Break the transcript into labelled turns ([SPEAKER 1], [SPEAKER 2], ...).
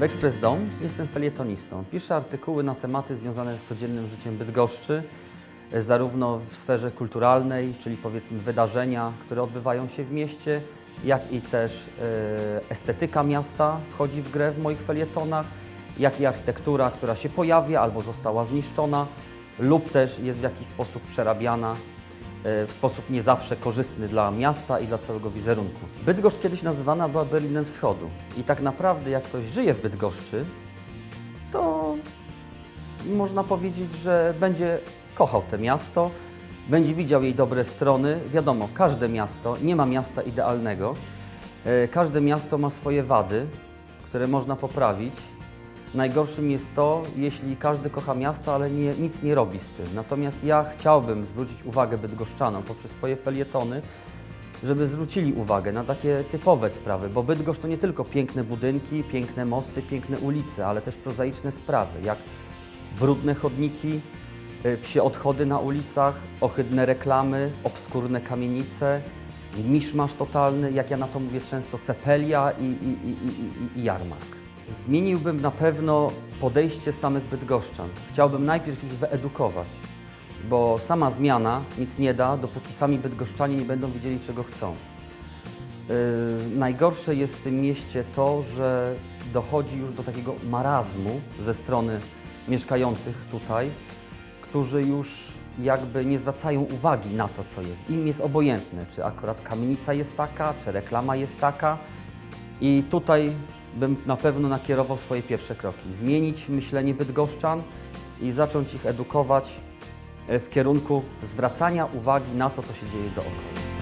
[SPEAKER 1] W Express Dom jestem felietonistą. Piszę artykuły na tematy związane z codziennym życiem Bydgoszczy, e, zarówno w sferze kulturalnej, czyli powiedzmy wydarzenia, które odbywają się w mieście, jak i też e, estetyka miasta wchodzi w grę w moich felietonach, jak i architektura, która się pojawia albo została zniszczona, lub też jest w jakiś sposób przerabiana w sposób nie zawsze korzystny dla miasta i dla całego wizerunku. Bydgoszcz kiedyś nazywana była Berlinem Wschodu i tak naprawdę jak ktoś żyje w Bydgoszczy, to można powiedzieć, że będzie kochał to miasto, będzie widział jej dobre strony. Wiadomo, każde miasto, nie ma miasta idealnego, E, każde miasto ma swoje wady, które można poprawić. Najgorszym jest to, jeśli każdy kocha miasto, ale nie, nic nie robi z tym. Natomiast ja chciałbym zwrócić uwagę bydgoszczanom poprzez swoje felietony, żeby zwrócili uwagę na takie typowe sprawy, bo Bydgoszcz to nie tylko piękne budynki, piękne mosty, piękne ulice, ale też prozaiczne sprawy, jak brudne chodniki, y, psie odchody na ulicach, ohydne reklamy, obskurne kamienice, miszmasz totalny, jak ja na to mówię często, cepelia i, i, i, i, i, i jarmark. Zmieniłbym na pewno podejście samych bydgoszczan. Chciałbym najpierw ich wyedukować, bo sama zmiana nic nie da, dopóki sami bydgoszczanie nie będą wiedzieli, czego chcą. Yy, najgorsze jest w tym mieście to, że dochodzi już do takiego marazmu ze strony mieszkających tutaj, którzy już jakby nie zwracają uwagi na to, co jest. Im jest obojętne, czy akurat kamienica jest taka, czy reklama jest taka. I tutaj bym na pewno nakierował swoje pierwsze kroki. Zmienić myślenie bydgoszczan i zacząć ich edukować e, w kierunku zwracania uwagi na to, co się dzieje dookoła.